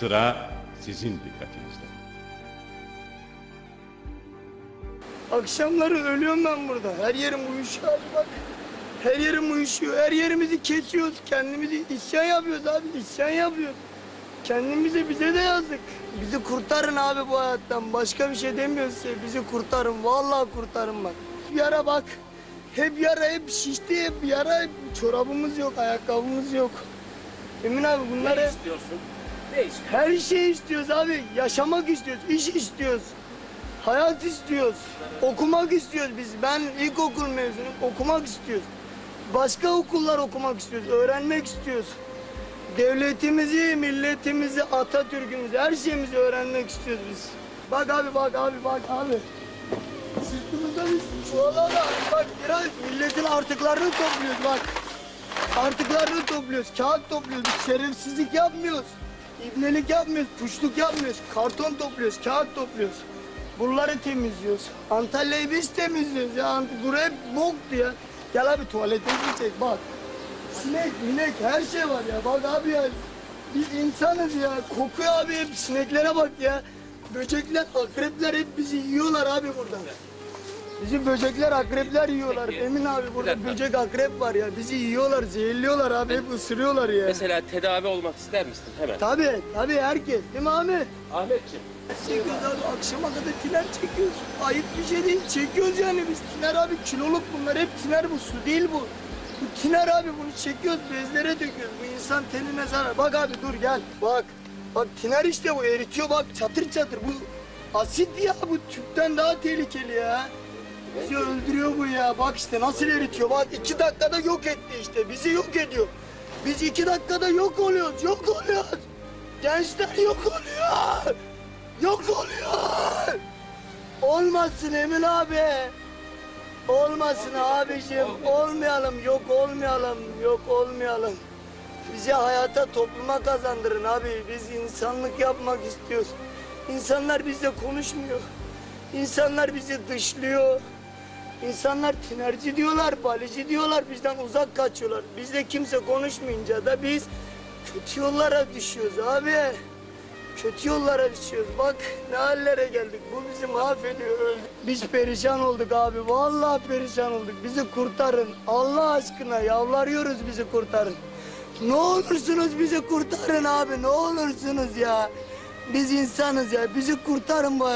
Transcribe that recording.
Sıra sizin dikkatinizde. Akşamları ölüyorum ben burada. Her yerim uyuşuyor abi bak. Her yerim uyuşuyor. Her yerimizi kesiyoruz. Kendimizi isyan yapıyoruz abi. İsyan yapıyoruz. Kendimize bize de yazdık. Bizi kurtarın abi bu hayattan. Başka bir şey demiyoruz size. Bizi kurtarın. Vallahi kurtarın bak. Yara bak. Hep yara, hep şişti, hep yara. Hep çorabımız yok, ayakkabımız yok. Emin abi bunları... Ne istiyorsun? Ne? Her şey istiyoruz abi. Yaşamak istiyoruz, iş istiyoruz. Hayat istiyoruz. Okumak istiyoruz biz. Ben ilkokul mezunuyum. Okumak istiyoruz. Başka okullar okumak istiyoruz. Öğrenmek istiyoruz. Devletimizi, milletimizi, Atatürk'ümüzü, her şeyimizi öğrenmek istiyoruz biz. Bak abi, bak abi, bak abi. Sırtımızda biz çuvala bak biraz milletin artıklarını topluyoruz bak. Artıklarını topluyoruz, kağıt topluyoruz, şerefsizlik yapmıyoruz. İbnelik yapmıyoruz, puşluk yapmıyoruz, karton topluyoruz, kağıt topluyoruz. Buraları temizliyoruz. Antalya'yı biz temizliyoruz ya. Burası hep boktu ya. Gel abi tuvaletimizi çek bak. Sinek, minek her şey var ya. Bak abi ya. Biz insanız ya. Kokuyor abi hep sineklere bak ya. Böcekler, akrepler hep bizi yiyorlar abi burada. Bizim böcekler, akrepler yiyorlar. Emin abi burada dakika. böcek, akrep var ya. Bizi yiyorlar, zehirliyorlar abi. Hep ısırıyorlar ya. Mesela tedavi olmak ister misin hemen? Tabii, tabii herkes. Değil mi Ahmet? Ahmetciğim. Çekiyoruz abi akşama kadar tiner çekiyoruz. Ayıp bir şey değil. Çekiyoruz yani biz. Tiner abi kiloluk bunlar. Hep tiner bu. Su değil bu. Bu tiner abi bunu çekiyoruz. Bezlere döküyoruz. Bu insan tenine zarar. Bak abi dur gel. Bak. Bak tiner işte bu. Eritiyor bak çatır çatır. Bu asit ya. Bu tüpten daha tehlikeli ya. Bizi öldürüyor bu ya. Bak işte nasıl eritiyor. Bak iki dakikada yok etti işte. Bizi yok ediyor. Biz iki dakikada yok oluyoruz. Yok oluyoruz. Gençler yok oluyor. Yok oluyor. Olmasın Emin abi. Olmasın abicim. Olmayalım. Yok olmayalım. Yok olmayalım. Bizi hayata topluma kazandırın abi. Biz insanlık yapmak istiyoruz. İnsanlar bizle konuşmuyor. İnsanlar bizi dışlıyor. İnsanlar tinerci diyorlar, balici diyorlar, bizden uzak kaçıyorlar. Bizle kimse konuşmayınca da biz kötü yollara düşüyoruz abi. Kötü yollara düşüyoruz. Bak ne hallere geldik. Bu bizi mahvediyor. Biz perişan olduk abi. Vallahi perişan olduk. Bizi kurtarın. Allah aşkına yalvarıyoruz bizi kurtarın. Ne olursunuz bizi kurtarın abi. Ne olursunuz ya. Biz insanız ya. Bizi kurtarın bu.